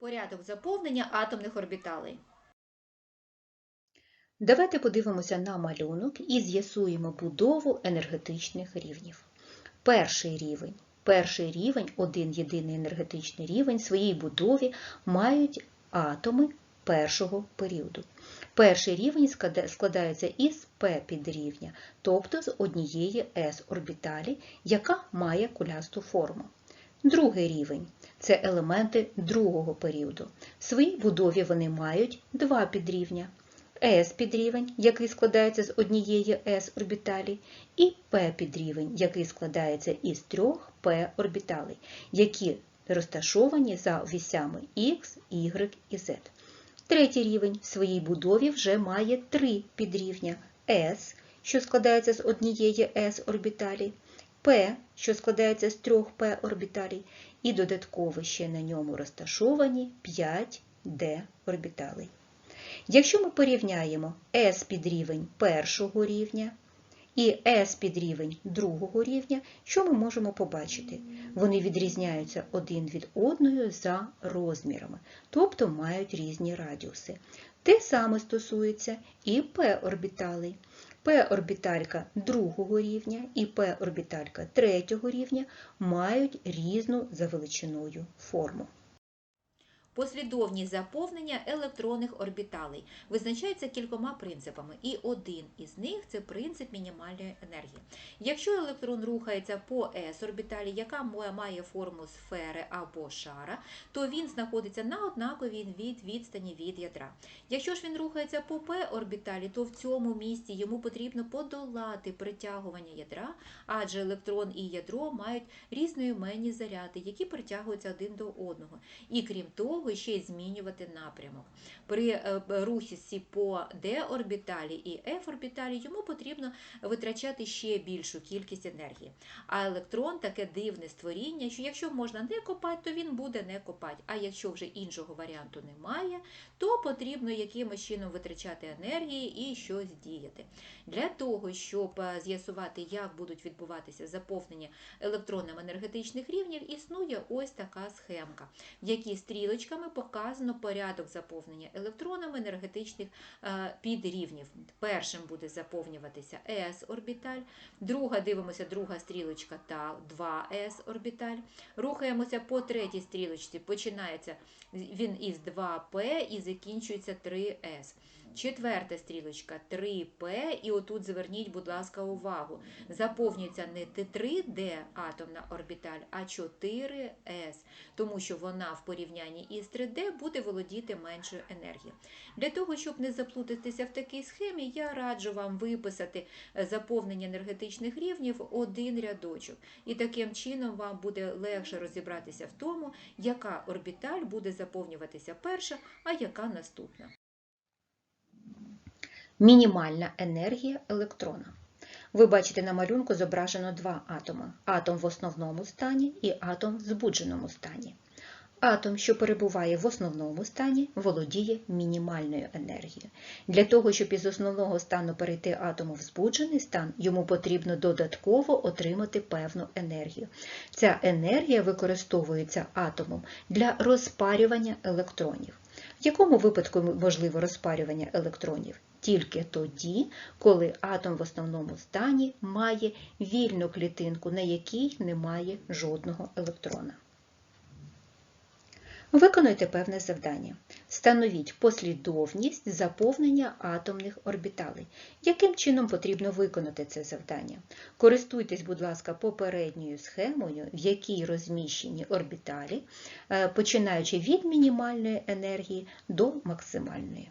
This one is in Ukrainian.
Порядок заповнення атомних орбіталей. Давайте подивимося на малюнок і з'ясуємо будову енергетичних рівнів. Перший рівень. Перший рівень, один єдиний енергетичний рівень, в своїй будові мають атоми першого періоду. Перший рівень складається із P підрівня, тобто з однієї s орбіталі, яка має кулясту форму. Другий рівень це елементи другого періоду. В своїй будові вони мають два підрівня. s підрівень, який складається з однієї s орбіталі, і p підрівень, який складається із трьох p орбіталей, які розташовані за вісями x, y і z. Третій рівень в своїй будові вже має три підрівня s, що складається з однієї s орбіталі, p, що складається з трьох p орбіталей, і додатково ще на ньому розташовані 5 d орбіталей. Якщо ми порівняємо s підрівень першого рівня і s підрівень другого рівня, що ми можемо побачити? Вони відрізняються один від одної за розмірами, тобто мають різні радіуси. Те саме стосується і p-орбіталей. P-орбіталька другого рівня і П-орбіталька третього рівня мають різну за величиною форму. Послідовність заповнення електронних орбіталей визначається кількома принципами, і один із них це принцип мінімальної енергії. Якщо електрон рухається по s орбіталі, яка має форму сфери або шара, то він знаходиться на однаковій від відстані від ядра. Якщо ж він рухається по p орбіталі, то в цьому місці йому потрібно подолати притягування ядра, адже електрон і ядро мають різноіменні заряди, які притягуються один до одного. І крім того, ще й змінювати напрямок. При е, русі по d орбіталі і f орбіталі йому потрібно витрачати ще більшу кількість енергії. А електрон таке дивне створіння, що якщо можна не копати, то він буде не копати. А якщо вже іншого варіанту немає, то потрібно якимось чином витрачати енергії і щось діяти. Для того, щоб е, з'ясувати, як будуть відбуватися заповнення електронами енергетичних рівнів, існує ось така схемка, в якій стрілочками показано порядок заповнення електронами енергетичних е, підрівнів. Першим буде заповнюватися s орбіталь, друга дивимося, друга стрілочка та 2s орбіталь. Рухаємося по третій стрілочці, починається він із 2p і закінчується 3s. Четверта стрілочка 3P, і отут зверніть, будь ласка, увагу. Заповнюється не Т3D атомна орбіталь, а 4S, тому що вона в порівнянні із 3D буде володіти меншою енергією. Для того, щоб не заплутатися в такій схемі, я раджу вам виписати е, заповнення енергетичних рівнів один рядочок. І таким чином вам буде легше розібратися в тому, яка орбіталь буде заповнюватися перша, а яка наступна. Мінімальна енергія електрона. Ви бачите на малюнку зображено два атоми: атом в основному стані і атом в збудженому стані. Атом, що перебуває в основному стані, володіє мінімальною енергією. Для того, щоб із основного стану перейти атому в збуджений стан, йому потрібно додатково отримати певну енергію. Ця енергія використовується атомом для розпарювання електронів. В якому випадку можливо розпарювання електронів? Тільки тоді, коли атом в основному стані має вільну клітинку, на якій немає жодного електрона. Виконуйте певне завдання. Встановіть послідовність заповнення атомних орбіталей. Яким чином потрібно виконати це завдання? Користуйтесь, будь ласка, попередньою схемою, в якій розміщені орбіталі, е, починаючи від мінімальної енергії до максимальної.